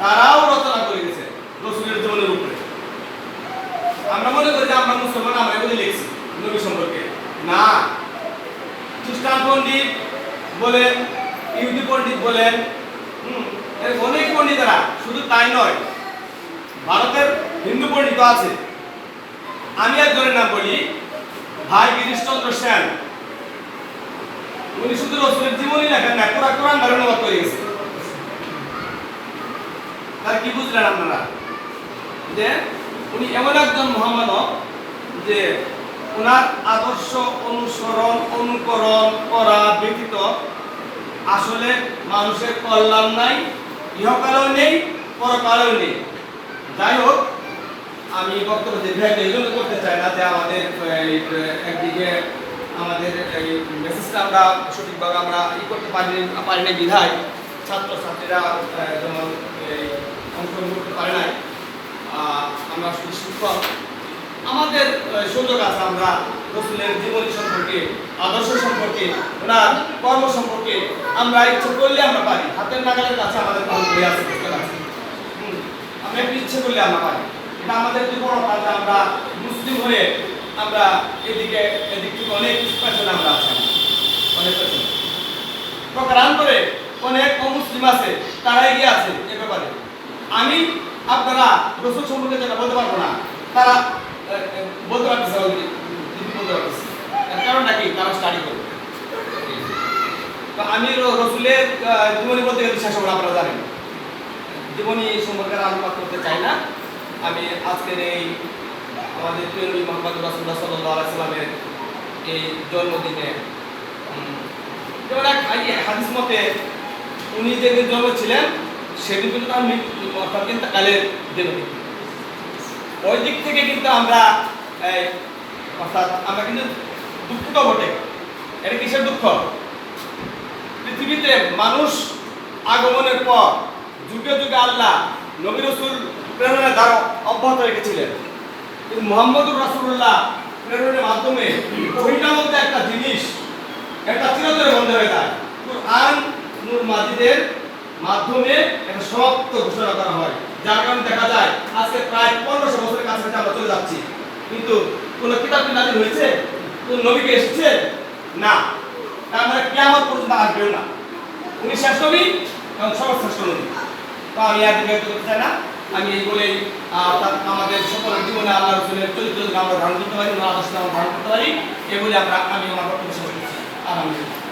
তারাও রচনা করে গেছে রসুলের জীবনের উপরে। আমরা মনে করি যে আমরা মুসলমান, আমরা এগুলি লিখছি নবী সম্পর্কে। না। খ্রিস্টান পণ্ডিত বলেন ইহুদি পণ্ডিত বলেন অনেক পণ্ডিতেরা শুধু তাই নয়, ভারতের হিন্দু পণ্ডিত আছে। আমি একজনের নাম বলি ভাই গিরিশচন্দ্র সেন। উনি শুধু রসুলের জীবনী লেখেন না কোরআন কোরআন ধারণাবাদ করে গেছে। তার কি বুঝলেন আপনারা? যে উনি এমন একজন মহামানব যে ওনার আদর্শ অনুসরণ, অনুকরণ করা ব্যতীত আসলে মানুষের কল্যাণ নাই, ইহকালেও নেই, পরকালেও নেই। যাই হোক, আমি বক্তব্য যে দীর্ঘায়িত এই জন্য করতে চাই না যে আমাদের একদিকে আমাদের এই মেসেজটা আমরা সঠিকভাবে আমরা ই করতে পারি পারিনি বিধায় ছাত্রছাত্রীরা যেমন এই অংশগ্রহণ করতে পারে নাই আহ, আমরা আমাদের সুযোগ আছে আমরা রসুলের জীবনী সম্পর্কে, আদর্শ সম্পর্কে, ওনার কর্ম সম্পর্কে আমরা ইচ্ছে করলে আমরা পারি। হাতের নাগালের কাছে আমাদের কর্ম বই আছে আমরা একটু ইচ্ছে করলে আমরা পারি। এটা আমাদের যে বড় কাজ, আমরা মুসলিম হয়ে আমরা এদিকে, এদিক থেকে অনেক পেছনে আমরা আছি। অনেক পেছনে প্রকারান্তরে অনেক অমুসলিম আছে, তারা এগিয়ে আছে এ ব্যাপারে। আমি আপনারা রসুল সম্পর্কে যেটা বলতে পারব না, তারা বলতে পারতেছে বলতে পারতেছে। তার কারণটা কি তারা স্টাডি করবে। আমি রসুলের জীবনী বলতে গেলে শেষ হবে, আপনারা জানেন। জীবনী সম্পর্কে আলোকপাত করতে চাই না। আমি আজকের এই আমাদের নবী মোহাম্মদ রাসুল্লাহ সাল্লাহ আলাইসাল্লামের এই জন্মদিনে যেমন এক হাদিস মতে, উনি যেদিন জন্ম ছিলেন সেদিন কিন্তু তার অর্থাৎ কিন্তু কালের দিন। ওই দিক থেকে কিন্তু আমরা অর্থাৎ আমরা কিন্তু দুঃখিত বটে। এটা কিসের দুঃখ? পৃথিবীতে মানুষ আগমনের পর যুগে যুগে আল্লাহ নবী রসুল প্রেরণের দ্বারা অব্যাহত রেখেছিলেন। কিন্তু মোহাম্মদুর রাসুল্লাহ প্রেরণের মাধ্যমে ওইটা মধ্যে একটা জিনিস, একটা চিরতরে বন্ধ হয়ে যায়। কোরআন, নূর মাজিদের মাধ্যমে একটা সমাপ্ত ঘোষণা করা হয়। যার কারণে দেখা যায়, আজকে প্রায় পনেরোশো বছরের কাছাকাছি আমরা চলে যাচ্ছি। কিন্তু কোন কিতাব কি নাজিল হয়েছে? কোন নবীকে এসেছে? না। তার মানে কিয়ামত পর্যন্ত আসবেও না। উনি শেষ নবী এবং সর্বশ্রেষ্ঠ নবী। তো আমি আর দিকে করতে চাই না। আমি এই বলেই আমাদের সকলের জীবনে আল্লাহ রসুলের চরিত্র আমরা ধারণ করতে পারি আদর্শ আমরা ধারণ করতে পারি। এই বলে আমরা আমি আমার বক্তব্য শেষ করছি। আলহামদুলিল্লাহ।